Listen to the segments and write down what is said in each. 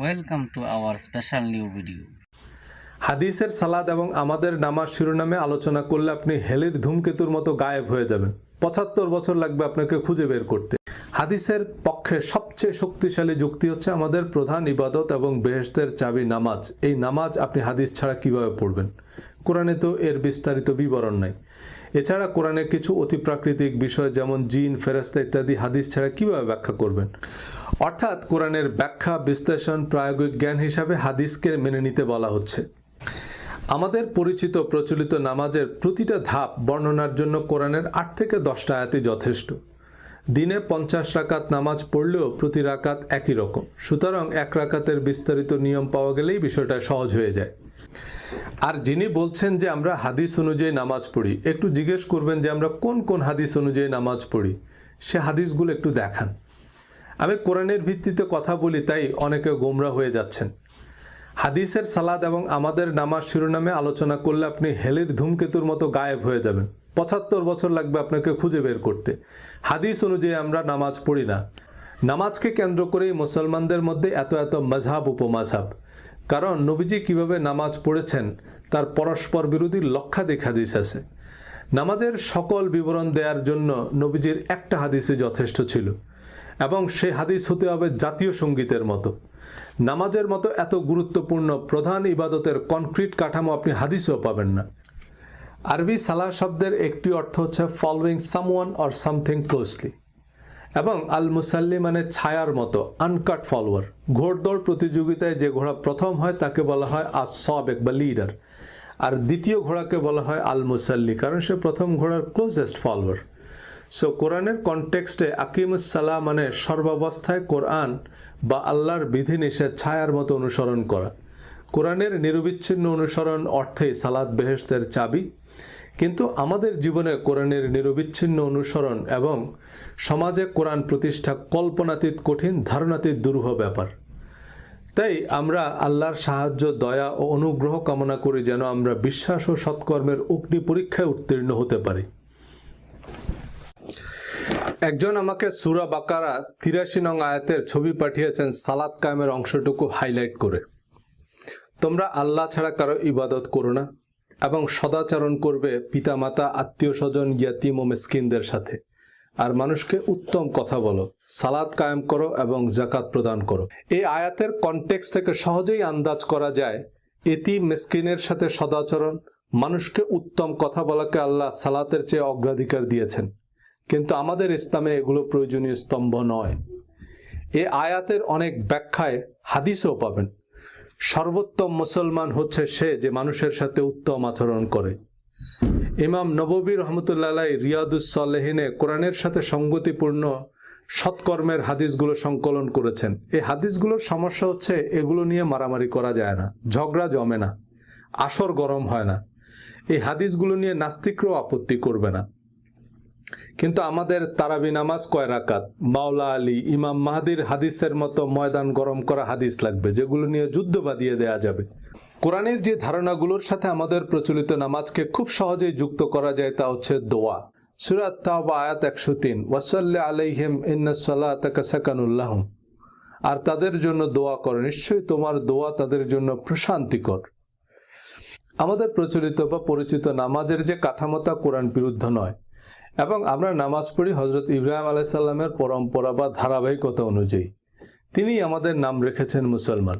Welcome to our special new video হাদিসের সালাদ এবং আমাদের নামাজ শিরোনামে আলোচনা করলে আপনি হেলির ধূমকেতুর মতো গায়েব হয়ে যাবেন। পঁচাত্তর বছর লাগবে আপনাকে খুঁজে বের করতে। হাদিসের পক্ষে সবচেয়ে শক্তিশালী যুক্তি হচ্ছে আমাদের প্রধান ইবাদত এবং বেহেস্তের চাবি নামাজ। এই নামাজ আপনি হাদিস ছাড়া কীভাবে পড়বেন? কোরআনে তো এর বিস্তারিত বিবরণ নাই। এছাড়া কোরআনের কিছু অতিপ্রাকৃতিক বিষয় যেমন জিন ফেরেস্তা ইত্যাদি হাদিস ছাড়া কীভাবে ব্যাখ্যা করবেন? অর্থাৎ কোরআনের ব্যাখ্যা, বিশ্লেষণ, প্রায়োগিক জ্ঞান হিসাবে হাদিসকে মেনে নিতে বলা হচ্ছে। আমাদের পরিচিত প্রচলিত নামাজের প্রতিটা ধাপ বর্ণনার জন্য কোরআনের আট থেকে দশটা আয়াতি যথেষ্ট। দিনে পঞ্চাশ রাকাত নামাজ পড়লেও প্রতি রাকাত একই রকম। সুতরাং এক রাকাতের বিস্তারিত নিয়ম পাওয়া গেলেই বিষয়টা সহজ হয়ে যায়। আর যিনি বলছেন যে আমরা হাদিস অনুযায়ী নামাজ পড়ি, একটু জিজ্ঞেস করবেন যে আমরা কোন কোন হাদিস অনুযায়ী নামাজ পড়ি? সে হাদিসগুলো একটু দেখান। আমি কোরআনের ভিত্তিতে কথা বলি, তাই অনেকে গোমরা হয়ে যাচ্ছেন। হাদিসের সালাদ এবং আমাদের নামাজ শিরোনামে আলোচনা করলে আপনি হেলির ধূমকেতুর মতো গায়েব হয়ে যাবেন। পঁচাত্তর বছর লাগবে আপনাকে খুঁজে বের করতে। হাদিস অনুযায়ী আমরা নামাজ পড়ি না। নামাজকে কেন্দ্র করেই মুসলমানদের মধ্যে এত এত মজহাব উপমাঝাব কারণ নবীজি কীভাবে নামাজ পড়েছেন, তার পরস্পর বিরোধী লক্ষাধিক হাদিস আছে। নামাজের সকল বিবরণ দেওয়ার জন্য নবীজির একটা হাদিসই যথেষ্ট ছিল, এবং সে হাদিস হতে হবে জাতীয় সঙ্গীতের মতো। নামাজের মতো এত গুরুত্বপূর্ণ প্রধান ইবাদতের কনক্রিট কাঠামো আপনি হাদিসেও পাবেন না। আরবি সালাহ শব্দের একটি অর্থ হচ্ছে following someone or something closely এবং আল মুসাল্লি মানে ছায়ার মতো আনকাট ফলোয়ার ঘোড়দৌড় প্রতিযোগিতায় যে ঘোড়া প্রথম হয়, তাকে বলা হয় আস সবেক বা লিডার আর দ্বিতীয় ঘোড়াকে বলা হয় আল মুসাল্লি কারণ সে প্রথম ঘোড়ার ক্লোজেস্ট ফলোয়ার সো কোরআনের কনটেক্সটে আকিমুসাল্লাহ মানে সর্বাবস্থায় কোরআন বা আল্লাহর বিধিনিষেধ ছায়ার মতো অনুসরণ করা। কোরআনের নিরবিচ্ছিন্ন অনুসরণ অর্থেই সালাদ বেহেস্তের চাবি। কিন্তু আমাদের জীবনে কোরআনের নিরবিচ্ছিন্ন অনুসরণ এবং সমাজে কোরআন প্রতিষ্ঠা কল্পনাতীত কঠিন, ধারণাতীত, দুরূহ ব্যাপার। তাই আমরা আল্লাহর সাহায্য, দয়া ও অনুগ্রহ কামনা করি যেন আমরা বিশ্বাস ও সৎকর্মের অগ্নি পরীক্ষায় উত্তীর্ণ হতে পারি। একজন আমাকে সুরা বাকারা তিরাশি নং আয়াতের ছবি পাঠিয়েছেন সালাদ কায়েমের অংশটুকু হাইলাইট করে। তোমরা আল্লাহ ছাড়া কারও ইবাদত করো না। এবং সদাচরণ করবে পিতামাতা আত্মীয় স্বজন জ্ঞাতিম ও মিসকিনদের সাথে। আর মানুষকে উত্তম কথা বলো সালাদ কায়েম করো এবং জাকাত প্রদান করো। এই আয়াতের কনটেক্স থেকে সহজেই আন্দাজ করা যায় এটি মিসকিনের সাথে সদাচরণ, মানুষকে উত্তম কথা বলাকে আল্লাহ সালাতের চেয়ে অগ্রাধিকার দিয়েছেন। কিন্তু আমাদের ইসলামে এগুলো প্রয়োজনীয় স্তম্ভ নয়। এ আয়াতের অনেক ব্যাখ্যায় হাদিসও পাবেন। সর্বোত্তম মুসলমান হচ্ছে সে যে মানুষের সাথে উত্তম আচরণ করে। ইমাম নববী রহমতুল্লাহ রিয়াদুসলেহিনে কোরআনের সাথে সঙ্গতিপূর্ণ সৎকর্মের হাদিসগুলো সংকলন করেছেন। এই হাদিসগুলোর সমস্যা হচ্ছে এগুলো নিয়ে মারামারি করা যায় না, ঝগড়া জমে না, আসর গরম হয় না। এই হাদিসগুলো নিয়ে নাস্তিকরাও আপত্তি করবে না। কিন্তু আমাদের তারাবি নামাজ কয় রাকাত? মাওলা আলী, ইমাম মাহাদির হাদিসের মতো ময়দান গরম করা হাদিস লাগবে, যেগুলো নিয়ে যুদ্ধ বাদিয়ে দেয়া যাবে। কোরআনের যে ধারণাগুলোর সাথে আমাদের প্রচলিত নামাজকে খুব সহজেই যুক্ত করা যায় তা হচ্ছে দোয়া। সুরাত তাওবা আয়াত একশো তিন, ওয়াসাল্লা আলাইহিম ইন্নাসাল্লাহ আর তাদের জন্য দোয়া করো, নিশ্চয়ই তোমার দোয়া তাদের জন্য প্রশান্তিকর। আমাদের প্রচলিত বা পরিচিত নামাজের যে কাঠামোতা কোরআন বিরুদ্ধ নয়। এবং আমরা নামাজ পড়ি হজরত ইব্রাহিম আলাইসাল্লামের পরম্পরা বা ধারাবাহিকতা অনুযায়ী। তিনি আমাদের নাম রেখেছেন মুসলমান।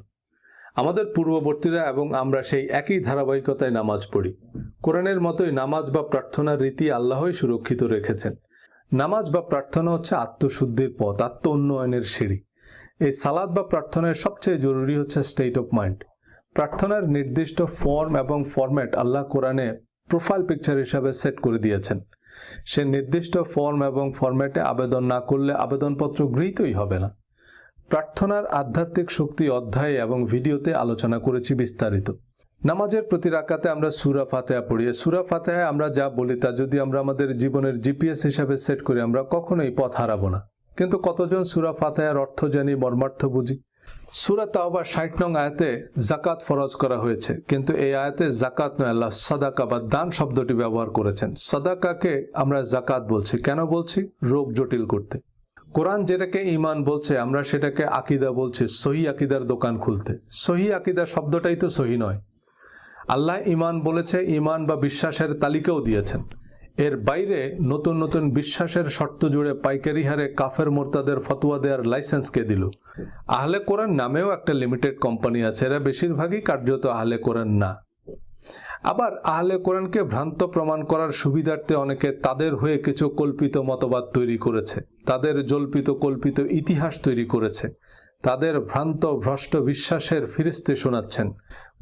আমাদের পূর্ববর্তীরা এবং আমরা সেই একই ধারাবাহিকতায় নামাজ পড়ি। কোরআনের মতোই নামাজ বা প্রার্থনার রীতি আল্লাহই সুরক্ষিত রেখেছেন। নামাজ বা প্রার্থনা হচ্ছে আত্মশুদ্ধির পথ, আত্ম উন্নয়নের সিঁড়ি। এই সালাদ বা প্রার্থনায় সবচেয়ে জরুরি হচ্ছে স্টেট অফ মাইন্ড প্রার্থনার নির্দিষ্ট ফর্ম এবং ফরম্যাট আল্লাহ কোরআনে প্রোফাইল পিকচার হিসাবে সেট করে দিয়েছেন। সে নির্দিষ্ট ফর্ম এবং ফরম্যাটে আবেদন না করলে আবেদনপত্র গৃহীতই হবে না। প্রার্থনার আধ্যাত্মিক শক্তি অধ্যায়ে এবং ভিডিওতে আলোচনা করেছি বিস্তারিত। নামাজের প্রতি রাকাতে আমরা সুরা ফাতেহা পড়ি। সুরা ফাতেহায় আমরা যা বলি তা যদি আমরা আমাদের জীবনের জিপিএস হিসাবে সেট করি, আমরা কখনোই পথ হারাবো না। কিন্তু কতজন সুরা ফাতেহার অর্থ জানি, মর্মার্থ বুঝি? সুরা তাওবা ষাট নং আয়াতে জাকাত ফরজ করা হয়েছে। কিন্তু এই আয়াতে জাকাত নয়, আল্লাহ সদাকা বা দান শব্দটি ব্যবহার করেছেন। সদাকাকে আমরা জাকাত বলছি। কেন বলছি? রোগ জটিল করতে। কোরআন যেটাকে ইমান বলছে, আমরা সেটাকে আকিদা বলছি, সহি আকিদার দোকান খুলতে। সহি আকিদা শব্দটাই তো সহি নয়। আল্লাহ ইমান বলেছে ইমান বা বিশ্বাসের তালিকাও দিয়েছেন। এর বাইরে নতুন নতুন বিশ্বাসের শর্ত জুড়ে পাইকারি হারে কাফের মোর্তাদের ফতোয়া দেওয়ার লাইসেন্স কে দিল? আহলে কোরআন নামেও একটা লিমিটেড কোম্পানি আছে, এরা বেশিরভাগই কার্যত আহলে কোরআন না। আবার আহলে কোরআনকে ভ্রান্ত প্রমাণ করার সুবিধার্থে অনেকে তাদের হয়ে কিছু কল্পিত মতবাদ তৈরি করেছে, তাদের জল্পিত কল্পিত ইতিহাস তৈরি করেছে, তাদের ভ্রান্ত ভ্রষ্ট বিশ্বাসের ফিরিস্তে শোনাচ্ছেন।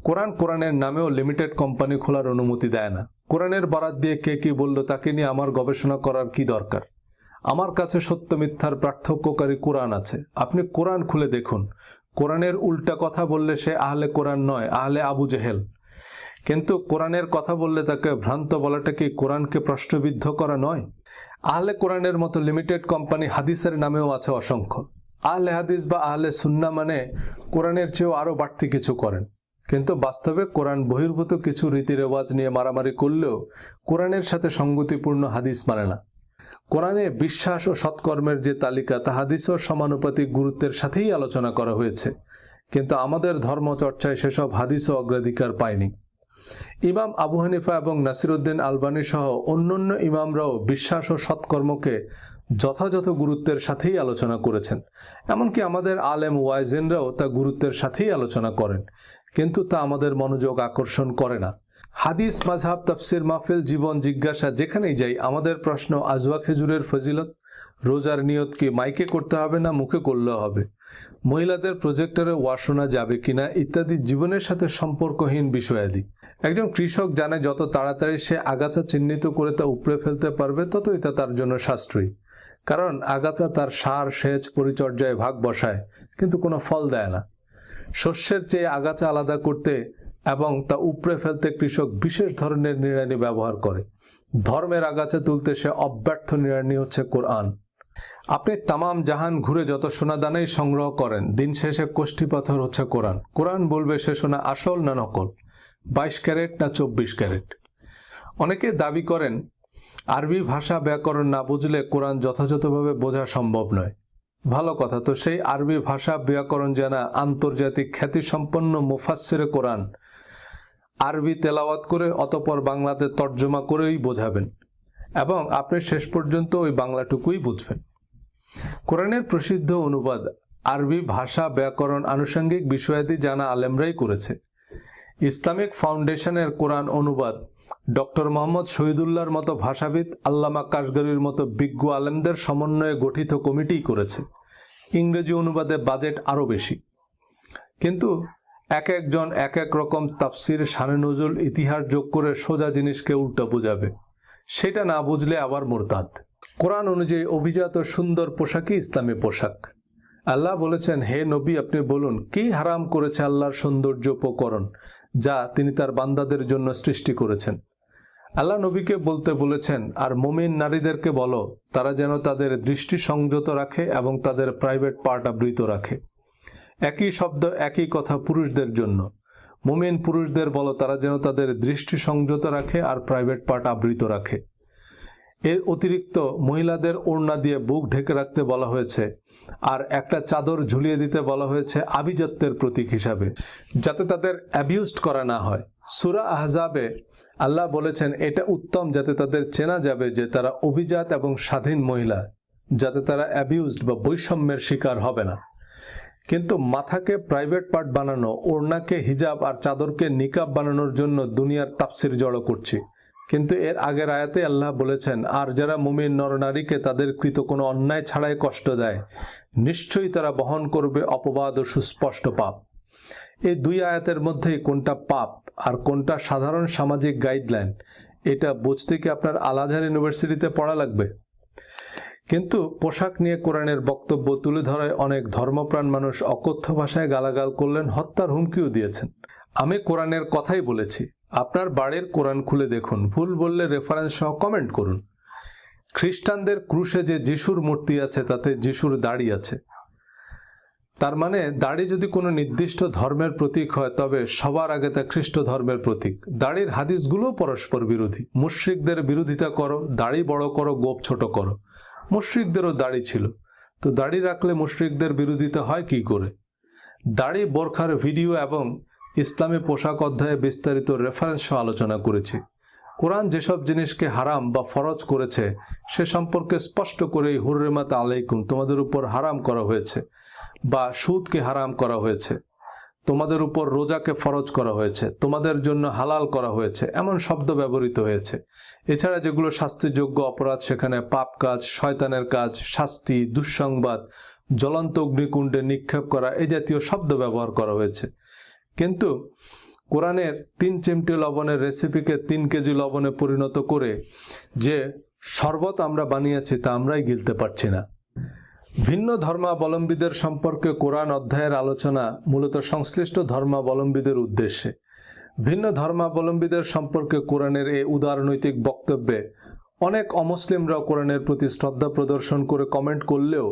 কোরআন কোরআনের নামেও লিমিটেড কোম্পানি খোলার অনুমতি দেয় না। কোরআনের বারাত দিয়ে কে কি বলল তাকে নিয়ে আমার গবেষণা করার কি দরকার? আমার কাছে সত্য মিথ্যার পার্থক্যকারী কোরআন আছে। আপনি কোরআন খুলে দেখুন। কোরআনের উল্টা কথা বললে সে আহলে কোরআন নয়, আহলে আবু জেহেল। কিন্তু কোরআনের কথা বললে তাকে ভ্রান্ত বলাটা কি কোরআনকে প্রশ্নবিদ্ধ করা নয়? আহলে কোরআনের মতো লিমিটেড কোম্পানি হাদিসের নামেও আছে অসংখ্য। আহলে হাদিস বা আহলে সুন্না মানে কোরআনের চেয়েও আরও বাড়তি কিছু করেন। কিন্তু বাস্তবে কোরআন বহির্ভূত কিছু রীতি রেওয়াজ নিয়ে মারামারি করলেও কোরআনের সাথে সঙ্গতিপূর্ণ হাদিস মানে না। কোরআনে বিশ্বাস ও সৎকর্মের যে তালিকা, তা হাদিসও সমানুপাতিক গুরুত্বের সাথেই আলোচনা করা হয়েছে। কিন্তু আমাদের ধর্মচর্চায় সেসব হাদিসও অগ্রাধিকার পায়নি। ইমাম আবু হানিফা এবং নাসিরুদ্দিন আলবানী সহ অন্যান্য ইমামরাও বিশ্বাস ও সৎকর্মকে যথাযথ গুরুত্বের সাথেই আলোচনা করেছেন। এমনকি আমাদের আলেম ওয়াইজেনরাও তা গুরুত্বের সাথেই আলোচনা করেন। কিন্তু তা আমাদের মনোযোগ আকর্ষণ করে না। হাদিস মাঝহাব তাফসির, মাহফিল, জীবন, জিজ্ঞাসা, যেখানেই যাই, আমাদের প্রশ্ন, আজওয়া খেজুরের ফজিলত, রোজার নিয়ত কি মাইকে করতে হবে না মুখে করলেও হবে? মহিলাদের প্রজেক্টরে ওয়া শোনা যাবে কিনা ইত্যাদি জীবনের সাথে সম্পর্কহীন বিষয়াদি। একজন কৃষক জানে যত তাড়াতাড়ি সে আগাছা চিহ্নিত করে তা উপড়ে ফেলতে পারবে, ততই তা তার জন্য সাশ্রয়ী। কারণ আগাছা তার সার, সেচ, পরিচর্যায় ভাগ বসায়, কিন্তু কোনো ফল দেয় না। শস্যের চেয়ে আগাছা আলাদা করতে এবং তা উপড়ে ফেলতে কৃষক বিশেষ ধরনের নিড়ানি ব্যবহার করে। ধর্মের আগাছা তুলতে সে অব্যর্থ নিড়ানি হচ্ছে কোরআন। আপনি তামাম জাহান ঘুরে যত সোনাদানাই সংগ্রহ করেন, দিন শেষে কোষ্ঠী পাথর হচ্ছে কোরআন। কোরআন বলবে, সে সোনা আসল না নকল? বাইশ ক্যারেট না চব্বিশ ক্যারেট? অনেকে দাবি করেন, আরবি ভাষা ব্যাকরণ না বুঝলে কোরআন যথাযথভাবে বোঝা সম্ভব নয়। ভালো কথা। তো সেই আরবি ভাষা ব্যাকরণ জানা আন্তর্জাতিক খ্যাতিসম্পন্ন মুফাসসিরে কোরআন আরবি তেলাওয়াত করে অতপর বাংলাতে তর্জমা করেই বোঝাবেন এবং আপনি শেষ পর্যন্ত ওই বাংলাটুকুই বুঝবেন। কোরআনের প্রসিদ্ধ অনুবাদ আরবি ভাষা ব্যাকরণ আনুষঙ্গিক বিষয়াদি জানা আলেমরাই করেছে। ইসলামিক ফাউন্ডেশনের কোরআন অনুবাদ ডক্টর মোহাম্মদ শহীদুল্লাহর মতো ভাষাবিদ আল্লামা কাশগরির মতো বিজ্ঞ আলেমদের সমন্বয়ে গঠিত কমিটি করেছে। ইংরেজি অনুবাদে বাজেট আরও বেশি। কিন্তু এক একজন এক এক রকম তাফসির শানে নজুল ইতিহাস যোগ করে সোজা জিনিসকে উল্টা বোঝাবে। সেটা না বুঝলে আবার মোরতাদ। কোরআন অনুযায়ী অভিজাত সুন্দর পোশাকই ইসলামী পোশাক। আল্লাহ বলেছেন, হে নবী, আপনি বলুন, কি হারাম করেছে আল্লাহর সৌন্দর্য উপকরণ যা তিনি তার বান্দাদের জন্য সৃষ্টি করেছেন? আল্লাহ নবীকে বলতে বলেছেন, আর মুমিন নারীদেরকে বলো, তারা যেন তাদের দৃষ্টি সংযত রাখে এবং তাদের প্রাইভেট পার্ট আবৃত রাখে। একই শব্দ, একই কথা পুরুষদের জন্য। মুমিন পুরুষদের বলো, তারা যেন তাদের দৃষ্টি সংযত রাখে আর প্রাইভেট পার্ট আবৃত রাখে। এর অতিরিক্ত মহিলাদের ওড়না দিয়ে বুক ঢেকে রাখতে বলা হয়েছে, আর একটা চাদর ঝুলিয়ে দিতে বলা হয়েছে আভিজাত্যের প্রতীক হিসাবে, যাতে তাদের অ্যাবিউজড করা না হয়। সুরা আহজাবে আল্লাহ বলেছেন, এটা উত্তম যাতে তাদের চেনা যাবে যে তারা অভিজাত এবং স্বাধীন মহিলা, যাতে তারা অ্যাবিউজড বা বৈষম্যের শিকার হবে না। কিন্তু মাথাকে প্রাইভেট পার্ট বানানো, ওড়নাকে হিজাব আর চাদরকে নিকাব বানানোর জন্য দুনিয়ার তাফসির জড়ো করছি। কিন্তু এর আগের আয়াতে আল্লাহ বলেছেন, আর যারা মুমিন নরনারীকে তাদের কৃত কোনো অন্যায় ছাড়াই কষ্ট দেয়, নিশ্চয়ই তারা বহন করবে অপবাদ ও সুস্পষ্ট পাপ। এই দুই আয়াতের মধ্যেই কোনটা পাপ আর কোনটা সাধারণ সামাজিক গাইডলাইন, এটা বুঝতে কি আপনার আলাঝার ইউনিভার্সিটিতে পড়া লাগবে? কিন্তু পোশাক নিয়ে কোরআনের বক্তব্য তুলে ধরায় অনেক ধর্মপ্রাণ মানুষ অকথ্য ভাষায় গালাগাল করলেন, হত্যার হুমকিও দিয়েছেন। আমি কোরআনের কথাই বলেছি, আপনার বাড়ির কোরআন খুলে দেখুন, ভুল বললে রেফারেন্স সহ কমেন্ট করুন। খ্রিস্টানদের ক্রুশে যে যিশুর মূর্তি আছে, তাতে যিশুর দাড়ি আছে। তার মানে দাড়ি যদি কোনো নির্দিষ্ট ধর্মের প্রতীক হয়, তবে সবার আগে তা খ্রিস্ট ধর্মের প্রতীক। দাড়ির হাদিসগুলো পরস্পর বিরোধী। মুশ্রিকদের বিরোধিতা করো, দাড়ি বড় করো, গোপ ছোট করো। মুশ্রিকদেরও দাড়ি ছিল। তো দাড়ি রাখলে মুশরিকদের বিরোধিতা হয় কি করে? দাড়ি বোরখার ভিডিও এবং ইসলামী পোশাক অধ্যায়ে বিস্তারিত রেফারেন্স আলোচনা করেছি। কোরআন যেসব জিনিসকে হারাম বা ফরজ করেছে, সে সম্পর্কে স্পষ্ট করেই হুররেমাত আলাইকুম তোমাদের উপর হারাম করা হয়েছে। বা সুদকে হারাম করা হয়েছে। তোমাদের উপর রোজাকে ফরজ করা হয়েছে। তোমাদের জন্য হালাল করা হয়েছে। এমন শব্দ ব্যবহৃত হয়েছে। এছাড়া যেগুলো শাস্তিযোগ্য অপরাধ, সেখানে পাপ কাজ, শয়তানের কাজ, শাস্তি, দুঃসংবাদ, জ্বলন্ত অগ্নিকুণ্ডে নিক্ষেপ করা এ জাতীয় শব্দ ব্যবহার করা হয়েছে। কিন্তু কোরআনের তিন চিমটি লবণের রেসিপিকে তিন কেজি লবণে পরিণত করে যে শরবত আমরা বানিয়েছি তা আমরাই গিলতে পারছি না। ভিন্ন ধর্মাবলম্বীদের সম্পর্কে কোরআন অধ্যায়ের আলোচনা মূলত সংশ্লিষ্ট ধর্মাবলম্বীদের উদ্দেশ্যে। ভিন্ন ধর্মাবলম্বীদের সম্পর্কে কোরআনের এই উদারনৈতিক বক্তব্যে অনেক অমুসলিমরাও কোরআনের প্রতি শ্রদ্ধা প্রদর্শন করে কমেন্ট করলেও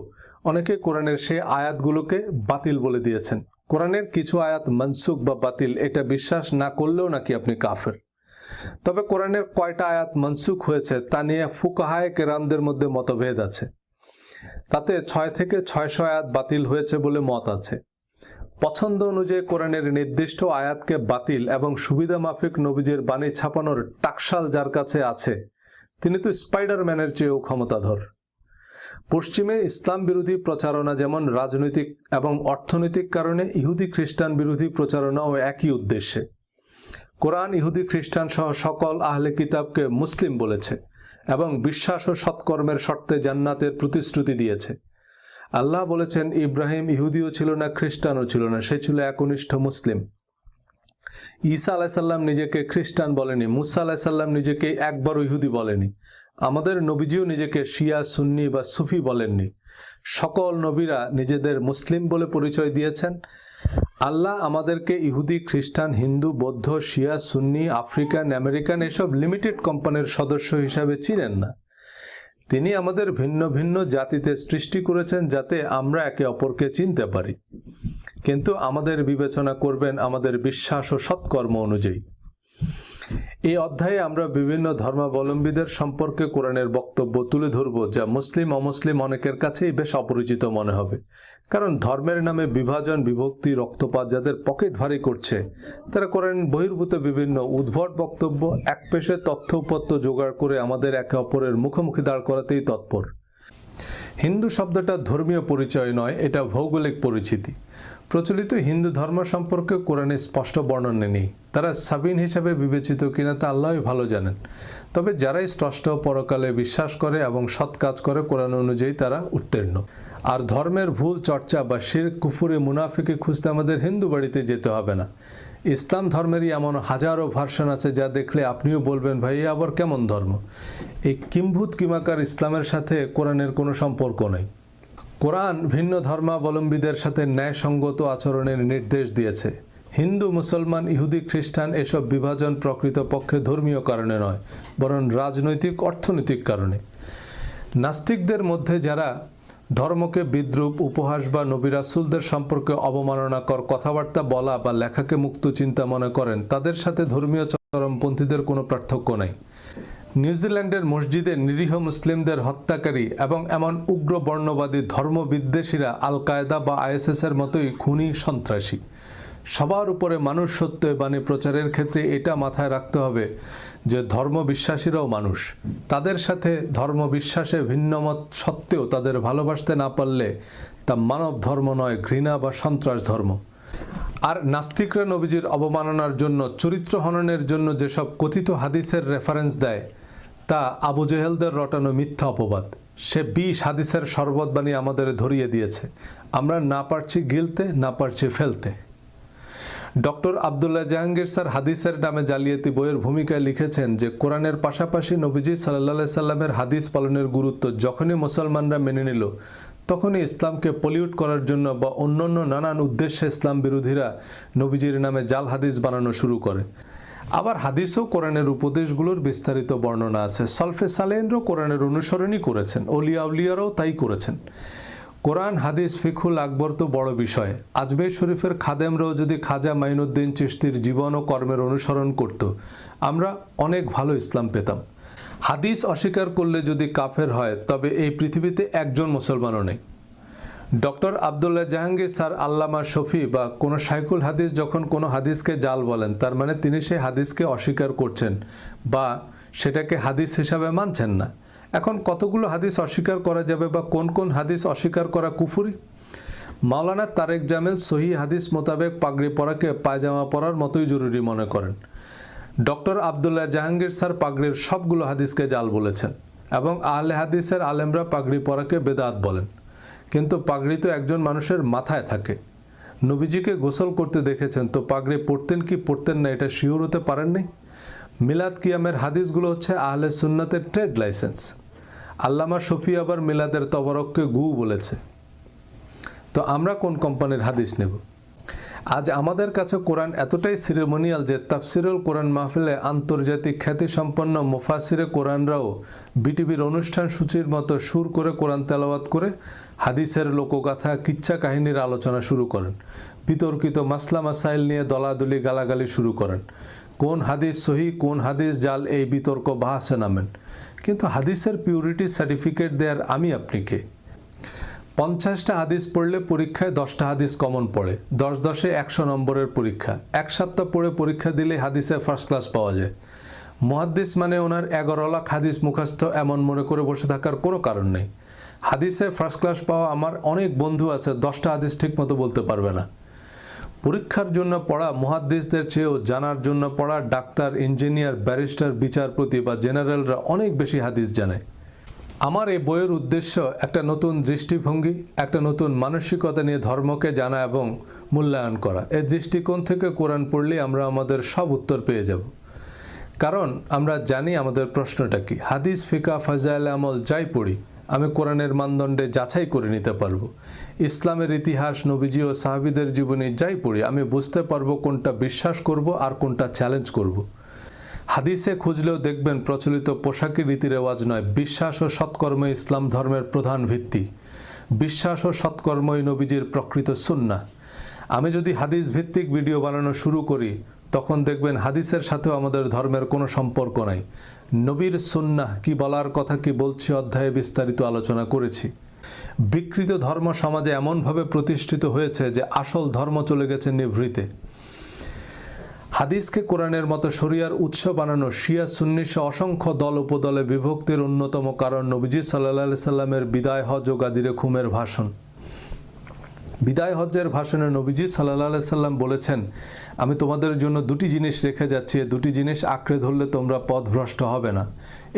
অনেকে কোরআনের সেই আয়াতগুলোকে বাতিল বলে দিয়েছেন। কোরআনের কিছু আয়াত মনসুখ বা বাতিল, এটা বিশ্বাস না করলেও নাকি আপনি কাফের। তবে কোরআনের কয়টা আয়াত মনসুখ হয়েছে তা নিয়ে ফুকাহায় কেরামদের মধ্যে মতভেদ আছে। তাতে ছয় থেকে ছয়শো আয়াত বাতিল হয়েছে বলে মত আছে। পছন্দ অনুযায়ী কোরআনের নির্দিষ্ট আয়াতকে বাতিল এবং সুবিধা মাফিক নবীজের বাণী ছাপানোর টাকশাল যার কাছে আছে, তিনি তো স্পাইডারম্যানের চেয়েও ক্ষমতাধর। পশ্চিমে ইসলাম বিরোধী প্রচারণা যেমন রাজনৈতিক এবং অর্থনৈতিক কারণে ইহুদি খ্রিস্টান বিরোধী প্রচারণাও একই উদ্দেশ্যে। কোরআন ইহুদি খ্রিস্টান সহ সকল আহলে কিতাবকে মুসলিম বলেছে। এবং বিশ্বাস ও সৎকর্মের শর্তে জান্নাতের প্রতিশ্রুতি দিয়েছে। আল্লাহ বলেছেন, ইব্রাহিম ইহুদিও ছিল না, খ্রিস্টানও ছিল না, সে ছিল একনিষ্ঠ মুসলিম। ঈসা আলাইসাল্লাম নিজেকে খ্রিস্টান বলেনি, মুসা আলাইসাল্লাম নিজেকে একবার ইহুদি বলেনি। আমাদের নবীজিও নিজেকে শিয়া, সুন্নি বা সুফি বলেননি। সকল নবীরা নিজেদের মুসলিম বলে পরিচয় দিয়েছেন। আল্লাহ আমাদেরকে ইহুদি, খ্রিস্টান, হিন্দু, বৌদ্ধ, শিয়া, সুন্নি, আফ্রিকান, আমেরিকান এসব লিমিটেড কোম্পানির সদস্য হিসাবে চিনেন না। তিনি আমাদের ভিন্ন ভিন্ন জাতিতে সৃষ্টি করেছেন যাতে আমরা একে অপরকে চিনতে পারি। কিন্তু আমাদের বিবেচনা করবেন আমাদের বিশ্বাস ও সৎকর্ম অনুযায়ী। এই অধ্যায়ে আমরা বিভিন্ন ধর্মাবলম্বীদের সম্পর্কে কোরআনের বক্তব্য তুলে ধরব যা মুসলিম, অমুসলিম অনেকের কাছেই বেশ অপরিচিত মনে হবে। কারণ ধর্মের নামে বিভাজন, বিভক্তি, রক্তপাত যাদের পকেট ভারী করছে, তারা কোরআন বহির্ভূত বিভিন্ন উদ্ভট বক্তব্য, এক পেশে তথ্য উপত্য জোগাড় করে আমাদের একে অপরের মুখোমুখি দাঁড় করাতেই তৎপর। হিন্দু শব্দটা ধর্মীয় পরিচয় নয়, এটা ভৌগোলিক পরিচিতি। প্রচলিত হিন্দু ধর্ম সম্পর্কে কোরআনে স্পষ্ট বর্ণনা নেই। তারা সাবিন হিসাবে বিবেচিত কিনা তা আল্লাহই ভালো জানেন। তবে যারাই স্রষ্ট পরকালে বিশ্বাস করে এবং সৎ কাজ করে কোরআন অনুযায়ী তারা উত্তীর্ণ। আর ধর্মের ভুল, চর্চা বা শির কুফুরে, মুনাফিকে খুঁজতে আমাদের হিন্দু বাড়িতে যেতে হবে না। ইসলাম ধর্মেরই এমন হাজারো ভার্সন আছে যা দেখলে আপনিও বলবেন, ভাই আবার কেমন ধর্ম? এই কিম্ভূত কিমাকার ইসলামের সাথে কোরআনের কোনো সম্পর্ক নেই। কোরআন ভিন্ন ধর্মাবলম্বীদের সাথে ন্যায়সঙ্গত আচরণের নির্দেশ দিয়েছে। হিন্দু, মুসলমান, ইহুদি, খ্রিস্টান এসব বিভাজন প্রকৃতপক্ষে ধর্মীয় কারণে নয়, বরং রাজনৈতিক, অর্থনৈতিক কারণে। নাস্তিকদের মধ্যে যারা ধর্মকে বিদ্রুপ, উপহাস বা নবী রাসুলদের সম্পর্কে অবমাননাকর কথাবার্তা বলা বা লেখাকে মুক্ত চিন্তা মনে করেন, তাদের সাথে ধর্মীয় চরমপন্থীদের কোনো পার্থক্য নাই। নিউজিল্যান্ডের মসজিদে নিরীহ মুসলিমদের হত্যাকারী এবং এমন উগ্র বর্ণবাদী ধর্মবিদ্বেষীরা আল কায়দা বা আইএসএস এর মতোই খুনি সন্ত্রাসী। সবার উপরে মানুষ সত্য বাণী প্রচারের ক্ষেত্রে এটা মাথায় রাখতে হবে। যে ধর্ম বিশ্বাসীরাও মানুষ, তাদের সাথে ধর্ম বিশ্বাসে ভিন্নমত সত্ত্বেও তাদের ভালোবাসতে না পারলে তা মানব ধর্ম নয়, ঘৃণা বা সন্ত্রাস ধর্ম। আর নাস্তিকরা নবীজির অবমাননার জন্য, চরিত্র হননের জন্য যেসব কথিত হাদিসের রেফারেন্স দেয়, তা আবু জেহেলদের রটানো মিথ্যা অপবাদ। সে বিষ হাদিসের শরবত বানিয়ে আমাদের ধরিয়ে দিয়েছে। আমরা না পারছি গিলতে, না পারছি ফেলতে। ডক্টর আবদুল্লাহ জাহাঙ্গীর স্যার হাদিসের নামে জালিয়াতি বইয়ের ভূমিকায় লিখেছেন যে, কোরআনের পাশাপাশি নবীজি সাল্লাহ সাল্লামের হাদিস পালনের গুরুত্ব যখনই মুসলমানরা মেনে নিল, তখনই ইসলামকে পলিউট করার জন্য বা অন্যান্য নানান উদ্দেশ্যে ইসলাম বিরোধীরা নবীজির নামে জাল হাদিস বানানো শুরু করে। আবার হাদিসও কোরআনের উপদেশগুলোর বিস্তারিত বর্ণনা আছে। সলফে সালেনরও কোরআনের অনুসরণই করেছেন, অলিয়া উলিয়ারাও তাই করেছেন। কোরআন, হাদিস ফিকুল আকবর তো বড় বিষয়। আজমের শরীফের খাদেমরাও যদি খাজা মাইনুদ্দিন চিশতির জীবন ও কর্মের অনুসরণ করত, আমরা অনেক ভালো ইসলাম পেতাম। হাদিস অস্বীকার করলে যদি কাফের হয়, তবে এই পৃথিবীতে একজন মুসলমানও নেই। ডক্টর আবদুল্লাহ জাহাঙ্গীর স্যার আল্লামা শফি বা কোনো শাইকুল হাদিস যখন কোনো হাদিসকে জাল বলেন, তার মানে তিনি সেই হাদিসকে অস্বীকার করছেন বা সেটাকে হাদিস হিসাবে মানছেন না। এখন কতগুলো হাদিস অস্বীকার করা যাবে বা কোন কোন হাদিস অস্বীকার করা কুফুরি? মাওলানা তারেক জামেল সহি হাদিস মোতাবেক পাগড়ি পরাকে পায়জামা পরার মতোই জরুরি মনে করেন। ডক্টর আবদুল্লাহ জাহাঙ্গীর স্যার পাগড়ির সবগুলো হাদিসকে জাল বলেছেন এবং আহলে হাদিসের আলেমরা পাগড়ি পরাকে বেদাত বলেন। কিন্তু পাগড়ি তো একজন মানুষের মাথায় থাকে। নবীজিকে গোসল করতে দেখেছেন, তো পাগড়ি পড়তেন কি পড়তেন না এটা শিওর হতে পারেননি? মিলাদ কিয়ামের হাদিসগুলো হচ্ছে আহলে সুন্নাতের ট্রেড লাইসেন্স। আল্লামা শফি আবার মিলাদের তবরককে গু বলেছে। তো আমরা কোন কোম্পানির হাদিস নেব? আজ আমাদের কাছে কোরআন এতটাই সিরেমোনিয়াল যে তাফসিরুল কোরআন মাহফিলে আন্তর্জাতিক খ্যাতিসম্পন্ন মোফাসিরে কোরআনরাও বিটিভির অনুষ্ঠান সূচির মতো সুর করে কোরআন তেলাওয়াত করে হাদিসের লোকগাথা, কিচ্ছা কাহিনীর আলোচনা শুরু করেন। বিতর্কিত মাসলা মাসাইল নিয়ে দলাদলি গালাগালি শুরু করেন। কোন হাদিস সহি, কোন হাদিস জাল, এই বিতর্ক বাহাসে নামেন। কিন্তু হাদিসের পিউরিটি সার্টিফিকেট দেয়ার আমি আপনি কে? পঞ্চাশটা হাদিস পড়লে পরীক্ষায় দশটা হাদিস কমন পড়ে, দশ দশে একশো নম্বরের পরীক্ষা। এক সপ্তাহ পড়ে পরীক্ষা দিলে হাদিসে ফার্স্ট ক্লাস পাওয়া যায়। মহাদ্দিস মানে ওনার এগারো লাখ হাদিস মুখস্থ, এমন মনে করে বসে থাকার কোনো কারণ নেই। হাদিসে ফার্স্ট ক্লাস পাওয়া আমার অনেক বন্ধু আছে, দশটা হাদিস ঠিক মতো বলতে পারবে না। পরীক্ষার জন্য পড়া মহাদ্দিসদের চেয়েও জানার জন্য পড়া ডাক্তার, ইঞ্জিনিয়ার, ব্যারিস্টার, বিচারপতি বা জেনারেলরা অনেক বেশি হাদিস জানে। আমার এই বইয়ের উদ্দেশ্য একটা নতুন দৃষ্টিভঙ্গি, একটা নতুন মানসিকতা নিয়ে ধর্মকে জানা এবং মূল্যায়ন করা। এই দৃষ্টিকোণ থেকে কোরআন পড়লে আমরা আমাদের সব উত্তর পেয়ে যাব। কারণ আমরা জানি আমাদের প্রশ্নটা কি। হাদিস, ফিকা, ফাজাইল আমল যাই পড়ি, আমি কোরআনের মানদণ্ডে যাচাই করে নিতে পারব। ইসলামের ইতিহাস, নবীজি ও সাহাবিদের জীবনী যাই পড়ি, আমি বুঝতে পারব কোনটা বিশ্বাস করব আর কোনটা চ্যালেঞ্জ করব। হাদিসে খুঁজলেও দেখবেন প্রচলিত পোশাকি রীতি রেওয়াজ নয়, বিশ্বাস ও সৎকর্ম ইসলাম ধর্মের প্রধান ভিত্তি। বিশ্বাস ও সৎকর্মই নবীজির প্রকৃত সুন্না। আমি যদি হাদিস ভিত্তিক ভিডিও বানানো শুরু করি, তখন দেখবেন হাদিসের সাথেও আমাদের ধর্মের কোনো সম্পর্ক নাই। নবীর সুন্না কি বলার কথা কি বলছি অধ্যায়ে বিস্তারিত আলোচনা করেছি। বিকৃত ধর্ম সমাজে এমনভাবে প্রতিষ্ঠিত হয়েছে যে আসল ধর্ম চলে গেছে নিভৃতে। হাদিসকে কোরআনের মতো শরিয়ার উৎস বানানো শিয়া সুন্নিস অসংখ্য দল উপদলে বিভক্তির অন্যতম কারণ নবীজি সাল্লাহ সাল্লামের বিদায় হজ ও গাদিরে খুমের ভাষণ। বিদায় হজ্জের ভাষণে নবীজি সাল্লাহ সাল্লাম বলেছেন, আমি তোমাদের জন্য দুটি জিনিস রেখে যাচ্ছি। দুটি জিনিস আঁকড়ে ধরলে তোমরা পথভ্রষ্ট হবে না।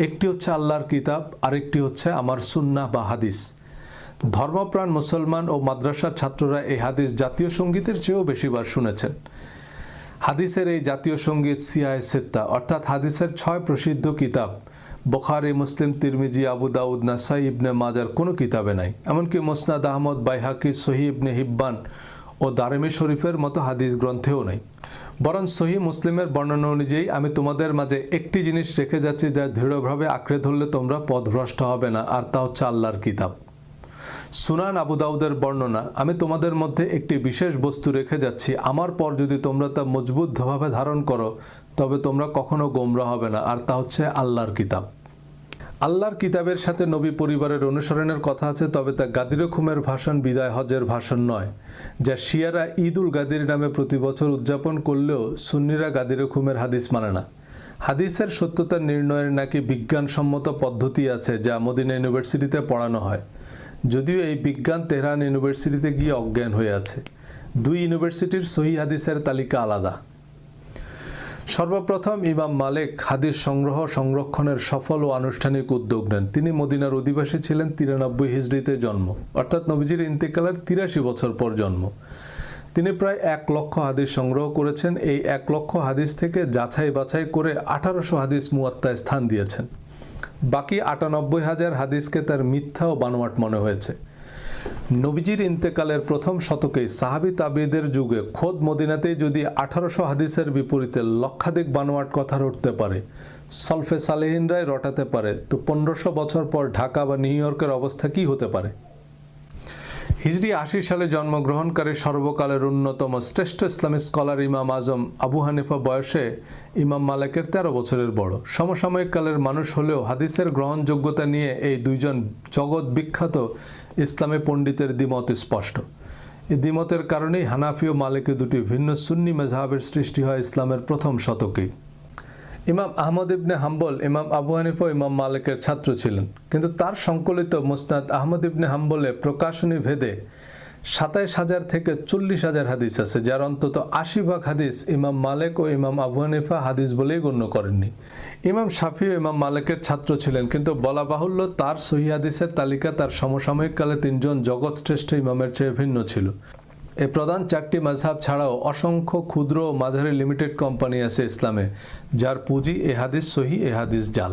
একটি হচ্ছে আল্লাহর কিতাব, আরেকটি হচ্ছে আমার সুন্না বা হাদিস। ধর্মপ্রাণ মুসলমান ও মাদ্রাসার ছাত্ররা এই হাদিস জাতীয় সঙ্গীতের চেয়েও বেশিবার শুনেছেন। হাদিসের এই জাতীয় সংগীত সিয়ায় সেত্তা, অর্থাৎ হাদিসের ছয় প্রসিদ্ধ কিতাব, বখারি, মুসলিম, তিরমিজি, আবু দাউদ, নাসাই, ইবনে মাজার কোনো কিতাবে নাই। এমনকি মোসনাদ আহমদ, বাইহাকি সহি ইবনে হিব্বান ও দারেমি শরীফের মতো হাদিস গ্রন্থেও নেই। বরং সহি মুসলিমের বর্ণনা অনুযায়ী আমি তোমাদের মাঝে একটি জিনিস রেখে যাচ্ছি যা দৃঢ়ভাবে আঁকড়ে ধরলে তোমরা পথভ্রষ্ট হবে না, আর তা হচ্ছে আল্লাহর কিতাব। সুনান আবু দাউদের বর্ণনা, আমি তোমাদের মধ্যে একটি বিশেষ বস্তু রেখে যাচ্ছি। আমার পর যদি তোমরা তা মজবুতভাবে ধারণ করো, তবে তোমরা কখনো গোমরা হবে না। আর তা হচ্ছে আল্লাহর কিতাব। আল্লাহর কিতাবের সাথে নবী পরিবারের অনুসরণের কথা আছে, তবে তা গাদির খুমের ভাষণ বিদায় হজের ভাষণ নয়। যা শিয়ারা ঈদ উল গাদির নামে প্রতি বছর উদযাপন করলেও সুন্নিরা গাদির খুমের হাদিস মানে না। হাদিসের সত্যতা নির্ণয়ের নাকি বিজ্ঞানসম্মত পদ্ধতি আছে, যা মদিনা ইউনিভার্সিটিতে পড়ানো হয়। যদিও এই বিজ্ঞান তেহরান ইউনিভার্সিটিতে গিয়ে অজ্ঞান হয়ে আছে। দুই ইউনিভার্সিটির সহি হাদিসের তালিকা আলাদা। সর্বপ্রথম ইমাম মালিক হাদিস সংগ্রহ সংরক্ষণের সফল ও আনুষ্ঠানিক উদ্যোগ নেন। তিনি মদিনার অধিবাসী ছিলেন তিরানব্বই হিজড়িতে জন্ম, অর্থাৎ নবীজির ইন্তেকালের তিরাশি বছর পর জন্ম। তিনি প্রায় এক লক্ষ হাদিস সংগ্রহ করেছেন। এই এক লক্ষ হাদিস থেকে যাচাই বাছাই করে আঠারোশো হাদিস মুয়াত্তায় স্থান দিয়েছেন। বাকি আটানব্বই হাজার হাদিসকে তার মিথ্যা ও বানোয়াট মনে হয়েছে। নবীজির ইন্তেকালের প্রথম শতকে সাহাবি তাবিদের যুগে খোদ মদিনাতেই যদি আঠারোশো হাদিসের বিপরীতে লক্ষাধিক বানোয়াট কথা রটতে পারে, সলফে সালেহিনরাই রটাতে পারে, তো পনেরোশো বছর পর ঢাকা বা নিউ ইয়র্কের অবস্থা কী হতে পারে? হিজরি আশি সালে জন্মগ্রহণকারী সর্বকালের অন্যতম শ্রেষ্ঠ ইসলামিক স্কলার ইমাম আজম আবু হানিফা বয়সে ইমাম মালিকের তেরো বছরের বড়। সমসাময়িক কালের মানুষ হলেও হাদিসের গ্রহণযোগ্যতা নিয়ে এই দুইজন জগৎ বিখ্যাত ইসলামী পণ্ডিতের দ্বিমত স্পষ্ট। এই দ্বিমতের কারণেই হানাফি ও মালিকে দুটি ভিন্ন সুন্নি মেজাহাবের সৃষ্টি হয় ইসলামের প্রথম শতকেই ইমাম আহমদ ইবনে হাম্বল, ইমাম আবু হানিফা ইমাম মালিকের ছাত্র ছিলেন। কিন্তু তার সংকলিত মুসনাদ আহমদ ইবনে হাম্বলে প্রকাশনী ভেদে সাতাইশ হাজার থেকে চল্লিশ হাজার হাদিস আছে, যার অন্তত আশি ভাগ হাদিস ইমাম মালিক ও ইমাম আবু হানিফা হাদিস বলেই গণ্য করেননি। ইমাম শাফি ও ইমাম মালিকের ছাত্র ছিলেন, কিন্তু বলা বাহুল্য তার সহি হাদিসের তালিকা তার সমসাময়িক কালে তিনজন জগৎশ্রেষ্ঠ ইমামের চেয়ে ভিন্ন ছিল। এই প্রধান চারটি মাঝহাব ছাড়াও অসংখ্য ক্ষুদ্র ও মাঝারি লিমিটেড কোম্পানি আছে ইসলামে, যার পুঁজি এ হাদিস সহি, এ হাদিস জাল।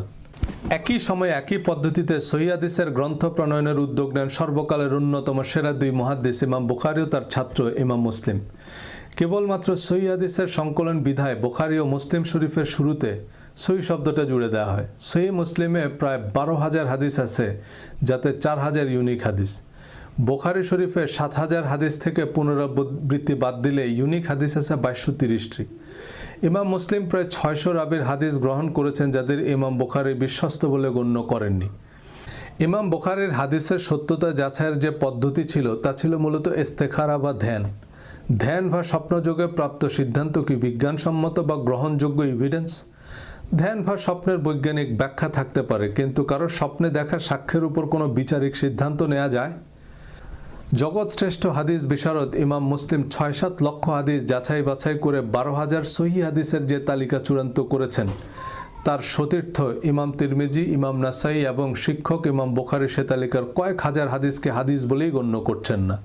একই সময়ে একই পদ্ধতিতে সহি হাদিসের গ্রন্থ প্রণয়নের উদ্যোগ নেন সর্বকালের অন্যতম সেরা দুই মহাদ্দেশ ইমাম বুখারি ও তার ছাত্র ইমাম মুসলিম। কেবলমাত্র সহি হাদিসের সংকলন বিধায় বুখারি ও মুসলিম শরীফের শুরুতে সহি শব্দটা জুড়ে দেওয়া হয়। সহি মুসলিমে প্রায় বারো হাজার হাদিস আছে, যাতে চার হাজার ইউনিক হাদিস। বোখারি শরীফে সাত হাজার হাদিস থেকে পুনরাবৃত্তি বাদ দিলে ইউনিক হাদিস আছে বাইশশো তিরিশটি ইমাম মুসলিম প্রায় ছয়শো রাবির হাদিস গ্রহণ করেছেন যাদের ইমাম বোখারি বিশ্বস্ত বলে গণ্য করেননি। ইমাম বোখারির হাদিসের সত্যতা যাচাইয়ের যে পদ্ধতি ছিল, তা ছিল মূলত ইস্তেখারা বা ধ্যান। ধ্যান বা স্বপ্নযোগে প্রাপ্ত সিদ্ধান্ত কি বিজ্ঞানসম্মত বা গ্রহণযোগ্য এভিডেন্স ধ্যান বা স্বপ্নের বৈজ্ঞানিক ব্যাখ্যা থাকতে পারে, কিন্তু কারও স্বপ্নে দেখা সাক্ষ্যের উপর কোনো বিচারিক সিদ্ধান্ত নেওয়া যায়? জগৎ শ্রেষ্ঠ হাদিস বিশারদ ইমাম মুসলিম ছয় সাত লক্ষ হাদিস যাচাই বাছাই করে বারো হাজার সহি হাদিসের যে তালিকা চূড়ান্ত করেছেন। তার সতীর্থ ইমাম তিরমিজি, ইমাম নাসাই এবং শিক্ষক ইমাম বোখারি সে তালিকার কয়েক হাজার হাদিসকে হাদিস বলেই গণ্য করছেন না।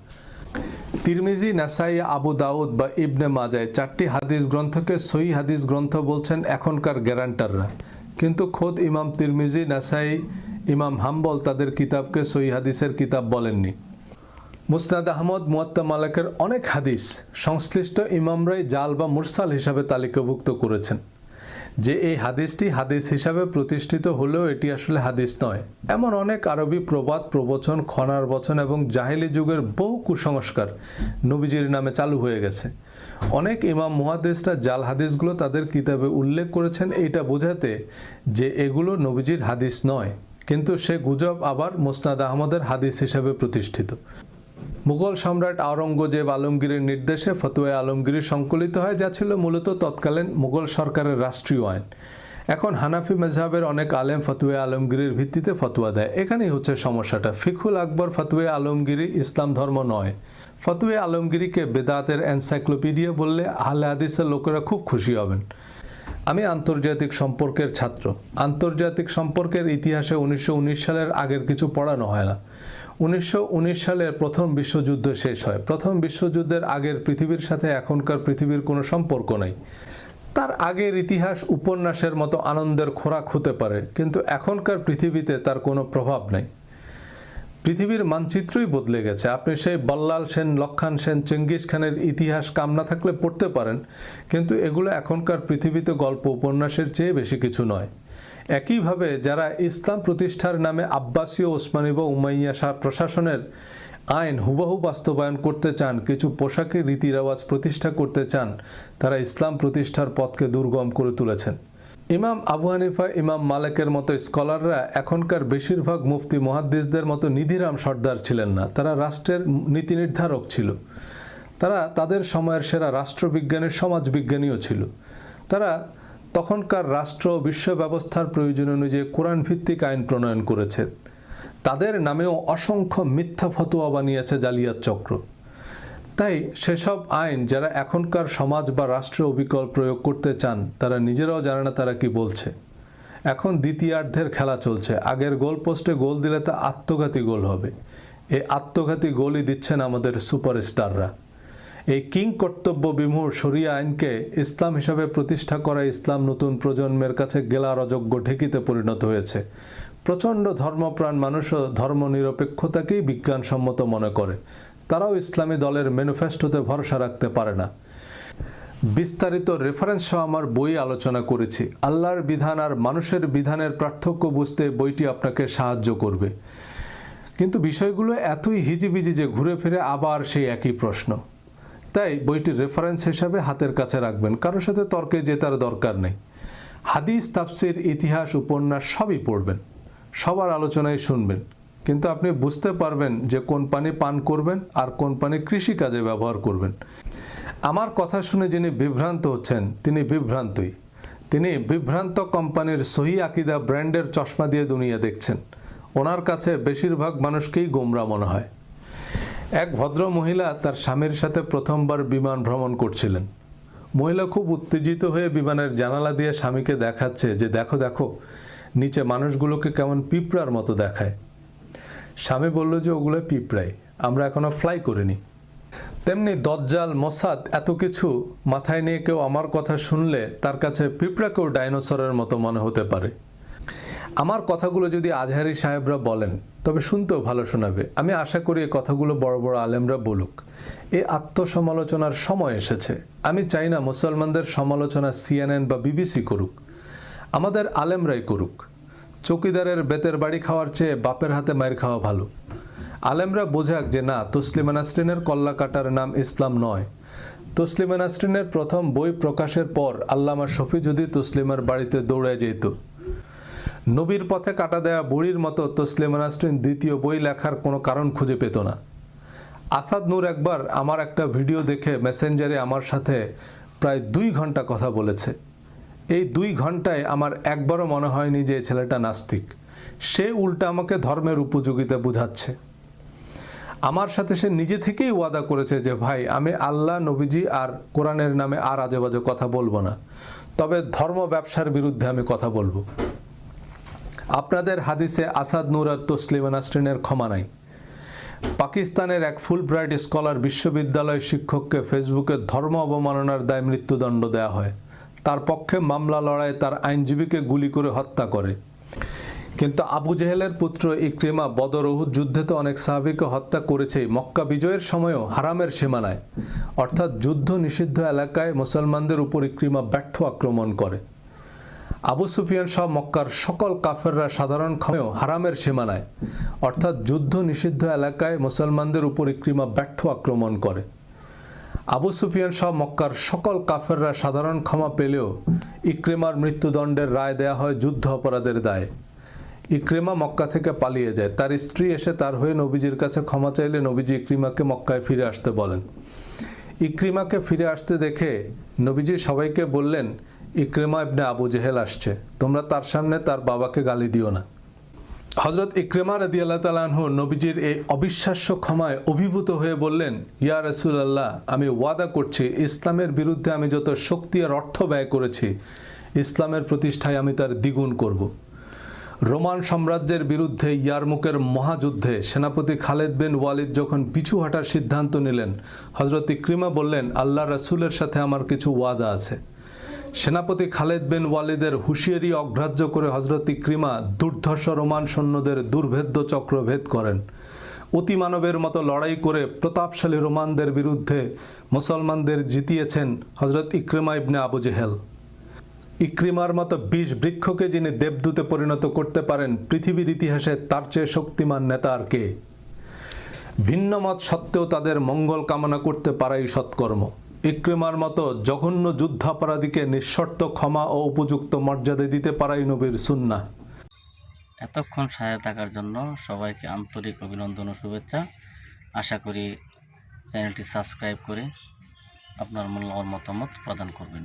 তিরমিজি, নাসাই, আবু দাউদ বা ইবনে মাজায় চারটি হাদিস গ্রন্থকে সহি হাদিস গ্রন্থ বলছেন এখনকার গ্যারান্টাররা। কিন্তু খোদ ইমাম তিরমিজি, নাসাই, ইমাম হাম্বল তাদের কিতাবকে সহি হাদিসের কিতাব বলেননি। মুসনাদ আহমদ, মুয়াত্তা মালিকের অনেক হাদিস সংশ্লিষ্ট ইমামরাই জাল বা মুরসাল হিসাবে তালিকাভুক্ত করেছেন। যে এই হাদিসটি হাদিস হিসাবে প্রতিষ্ঠিত হলেও এটি আসলে হাদিস নয়। এমন অনেক আরবি প্রবাদ, প্রবচন, খনার বচন এবং জাহেলি যুগের বহু কুসংস্কার নবীজির নামে চালু হয়ে গেছে। অনেক ইমাম মুহাদ্দিসরা জাল হাদিসগুলো তাদের কিতাবে উল্লেখ করেছেন এটা বোঝাতে যে এগুলো নবীজির হাদিস নয়। কিন্তু সে গুজব আবার মুসনাদ আহমদের হাদিস হিসাবে প্রতিষ্ঠিত। মুঘল সম্রাট আওরঙ্গজেব আলমগীরের নির্দেশে ফতুয়া আলমগীর সংকলিত হয়, যা ছিল মূলত তৎকালীন মুঘল সরকারের রাষ্ট্রীয় আইন। এখন হানাফি মেজহাবের অনেক আলেম ফতুয়া আলমগীরের ভিত্তিতে ফতুয়া দেয়। এখানেই হচ্ছে সমস্যাটা। ফিকুল আকবর ফতুয়া আলমগীরি ইসলাম ধর্ম নয়। ফতুয়া আলমগীরিকে বেদাতের এনসাইক্লোপিডিয়া বললে আহলে হাদিসের লোকেরা খুব খুশি হবেন। আমি আন্তর্জাতিক সম্পর্কের ছাত্র। আন্তর্জাতিক সম্পর্কের ইতিহাসে উনিশশো উনিশ সালের আগের কিছু পড়ানো হয় না। উনিশশো উনিশ সালের প্রথম বিশ্বযুদ্ধ শেষ হয়। প্রথম বিশ্বযুদ্ধের আগের পৃথিবীর সাথে এখনকার পৃথিবীর কোনো সম্পর্ক নেই। তার আগের ইতিহাস উপন্যাসের মতো আনন্দের খোরাক হতে পারে, কিন্তু এখনকার পৃথিবীতে তার কোনো প্রভাব নেই। পৃথিবীর মানচিত্রই বদলে গেছে। আপনি সেই বল্লাল সেন লক্ষণ সেন, চেঙ্গিস খানের ইতিহাস কাম না থাকলে পড়তে পারেন, কিন্তু এগুলো এখনকার পৃথিবীতে গল্প উপন্যাসের চেয়ে বেশি কিছু নয়। একইভাবে যারা ইসলাম প্রতিষ্ঠার নামে আব্বাসীয় ওসমানী বা উমাইয়া শাহ প্রশাসনের আইন হুবহু বাস্তবায়ন করতে চান, কিছু পোশাকের রীতি রেওয়াজ প্রতিষ্ঠা করতে চান, তারা ইসলাম প্রতিষ্ঠার পথকে দুর্গম করে তুলেছেন। ইমাম আবু হানিফা, ইমাম মালেকের মতো স্কলাররা এখনকার বেশিরভাগ মুফতি মহাদ্দিসদের মতো নিধিরাম সর্দার ছিলেন না। তারা রাষ্ট্রের নীতি নির্ধারক ছিল। তারা তাদের সময়ের সেরা রাষ্ট্রবিজ্ঞানের সমাজবিজ্ঞানীও ছিল। তারা তখনকার রাষ্ট্র বিশ্ব ব্যবস্থার প্রয়োজন অনুযায়ী কোরআন ভিত্তিক আইন প্রণয়ন করেছে। তাদের নামেও অসংখ্য মিথ্যা ফতোয়া বানিয়েছে জালিয়াত চক্র। তাই সেসব আইন যারা এখনকার সমাজ বা রাষ্ট্রে অবিকল প্রয়োগ করতে চান, তারা নিজেরাও জানে না তারা কি বলছে। এখন দ্বিতীয়ার্ধের খেলা চলছে। আগের গোল পোস্টে গোল দিলে তা আত্মঘাতী গোল হবে। এই আত্মঘাতী গোলই দিচ্ছেন আমাদের সুপারস্টাররা। এই কিং কর্তব্য বিমূঢ় শরিয়া আইনকে ইসলাম হিসাবে প্রতিষ্ঠা করা ইসলাম নতুন প্রজন্মের কাছে গেলার অযোগ্য ঢেকিতে পরিণত হয়েছে। প্রচণ্ড ধর্মপ্রাণ মানুষও ধর্মনিরপেক্ষতাকেই বিজ্ঞানসম্মত মনে করে। তারাও ইসলামী দলের ম্যানিফেস্টোতে ভরসা রাখতে পারে না। বিস্তারিত রেফারেন্স সহ আমার বই আলোচনা করেছি। আল্লাহর বিধান আর মানুষের বিধানের পার্থক্য বুঝতে বইটি আপনাকে সাহায্য করবে। কিন্তু বিষয়গুলো এতই হিজিবিজি যে ঘুরে ফিরে আবার সেই একই প্রশ্ন। তাই বইটির রেফারেন্স হিসাবে হাতের কাছে রাখবেন। কারোর সাথে তর্কে জেতার দরকার নেই। হাদিস, তাফসির, ইতিহাস, উপন্যাস সবই পড়বেন। সবার আলোচনায় শুনবেন। কিন্তু আপনি বুঝতে পারবেন যে কোন পানি পান করবেন আর কোন পানি কৃষিকাজে ব্যবহার করবেন। আমার কথা শুনে যিনি বিভ্রান্ত হচ্ছেন, তিনি বিভ্রান্তই। তিনি বিভ্রান্ত কোম্পানির সহি আকিদা ব্র্যান্ডের চশমা দিয়ে দুনিয়া দেখছেন। ওনার কাছে বেশিরভাগ মানুষকেই গোমরা মনে হয়। এক ভদ্র মহিলা তার স্বামীর সাথে প্রথমবার বিমান ভ্রমণ করছিলেন। মহিলা খুব উত্তেজিত হয়ে বিমানের জানালা দিয়ে স্বামীকে দেখাচ্ছে যে, দেখো দেখো, নিচে মানুষগুলোকে কেমন পিঁপড়ার মতো দেখায়। স্বামী বলল যে ওগুলো পিঁপড়াই, আমরা এখনও ফ্লাই করিনি। তেমনি দজ্জাল মোসাদ এত কিছু মাথায় নিয়ে কেউ আমার কথা শুনলে তার কাছে পিঁপড়াকেও ডাইনোসরের মতো মনে হতে পারে। আমার কথাগুলো যদি আজহারি সাহেবরা বলেন, তবে শুনতেও ভালো শোনাবে। আমি আশা করি এই কথাগুলো বড় বড় আলেমরা বলুক। এই আত্মসমালোচনার সময় এসেছে। আমি চাই না মুসলমানদের সমালোচনা সিএনএন বা বিবিসি করুক। আমাদের আলেমরাই করুক। চৌকিদারের বেতের বাড়ি খাওয়ার চেয়ে বাপের হাতে মায়ের খাওয়া ভালো। আলেমরা বোঝাক যে না, তসলিমা নাসরিনের কল্লা কাটার নাম ইসলাম নয়। তসলিমা নাসরিনের প্রথম বই প্রকাশের পর আল্লামা শফি যদি তসলিমার বাড়িতে দৌড়ে যেত নবীর পথে কাটা দেওয়া বুড়ির মতো তসলিমা নাসরিন দ্বিতীয় বই লেখার কোনো কারণ খুঁজে পেত না। আসাদ নূর একবার আমার একটা ভিডিও দেখে মেসেঞ্জারে আমার সাথে প্রায় দুই ঘণ্টা কথা বলেছে। এই দুই ঘন্টায় আমার একবারও মনে হয়নি যে ছেলেটা নাস্তিক। সে উল্টা আমাকে ধর্মের উপযোগিতা বুঝাচ্ছে। আমার সাথে সে নিজে থেকেই ওয়াদা করেছে যে, ভাই, আমি আল্লাহ, নবীজি আর কোরআনের নামে আর আজেবাজে কথা বলব না। তবে ধর্ম ব্যবসার বিরুদ্ধে আমি কথা বলব। আপনাদের হাদিসে আসাদ নূর আর তসলিমা নাসরিনের ক্ষমা নাই। পাকিস্তানের এক ফুল ব্রাইট স্কলার বিশ্ববিদ্যালয় শিক্ষককে ফেসবুকে ধর্ম অবমাননার দায় মৃত্যুদণ্ড দেওয়া হয়। তার পক্ষে মামলা লড়াই তার আইনজীবীকে গুলি করে হত্যা করে। কিন্তু আবু জেহেলের পুত্র ইক্রিমা বদর উহুদ যুদ্ধে তো অনেক সাহাবিকে হত্যা করেছেই। মক্কা বিজয়ের সময়ও হারামের সীমানায়। অর্থাৎ যুদ্ধ নিষিদ্ধ এলাকায় মুসলমানদের উপর ইক্রিমা ব্যর্থ আক্রমণ করে। আবু সুফিয়ান সহ মক্কার সকল কাফেররা সাধারণ ক্ষমেও হারামের সীমানায়, অর্থাৎ যুদ্ধ নিষিদ্ধ এলাকায় মুসলমানদের উপর ইক্রিমা ব্যর্থ আক্রমণ করে। আবু সুফিয়ান সহ মক্কার সকল কাফেররা সাধারণ ক্ষমা পেলেও ইক্রিমার মৃত্যুদণ্ডের রায় দেয়া হয় যুদ্ধ অপরাধের দায়ে। ইক্রিমা মক্কা থেকে পালিয়ে যায়। তার স্ত্রী এসে তার হয়ে নবীজির কাছে ক্ষমা চাইলে নবীজি ইক্রিমাকে মক্কায় ফিরে আসতে বলেন। ইক্রিমাকে ফিরে আসতে দেখে নবীজি সবাইকে বললেন ইক্রিমা ইবনে আবু জেহেল আসছে। তোমরা তার সামনে তার বাবাকে গালি দিও না। হজরত ইক্রেমা রাদি আল্লাহ তালাহ নবীজির এই অবিশ্বাস্য ক্ষমায় অভিভূত হয়ে বললেন, ইয়া রসুলাল্লাহ, আমি ওয়াদা করছি, ইসলামের বিরুদ্ধে আমি যত শক্তি আর অর্থ ব্যয় করেছি, ইসলামের প্রতিষ্ঠায় আমি তার দ্বিগুণ করব। রোমান সাম্রাজ্যের বিরুদ্ধে ইয়ারমুকের মহাযুদ্ধে সেনাপতি খালেদ বিন ওয়ালিদ যখন পিছু হাঁটার সিদ্ধান্ত নিলেন হজরত ইক্রিমা বললেন আল্লাহ রসুলের সাথে আমার কিছু ওয়াদা আছে। সেনাপতি খালেদ বিন ওয়ালিদের হুঁশিয়ারি অগ্রাহ্য করে হজরত ইক্রিমা দুর্ধর্ষ রোমান সৈন্যদের দুর্ভেদ্য চক্র ভেদ করেন। অতিমানবের মতো লড়াই করে প্রতাপশালী রোমানদের বিরুদ্ধে মুসলমানদের জিতিয়েছেন হজরত ইক্রিমা ইবনে আবু জেহেল। ইক্রিমার মতো বিষ বৃক্ষকে যিনি দেবদূতে পরিণত করতে পারেন, পৃথিবীর ইতিহাসে তার চেয়ে শক্তিমান নেতা আর কে? ভিন্ন মত সত্ত্বেও তাদের মঙ্গল কামনা করতে পারাই সৎকর্ম। ইক্রিমার মতো জঘন্য যুদ্ধাপরাধীকে নিঃশর্ত ক্ষমা ও উপযুক্ত মর্যাদা দিতে পারাই নবীর সুন্না এতক্ষণ সাথে থাকার জন্য সবাইকে আন্তরিক অভিনন্দন ও শুভেচ্ছা। আশা করি চ্যানেলটি সাবস্ক্রাইব করে আপনার মূল্যবান মতামত প্রদান করবেন।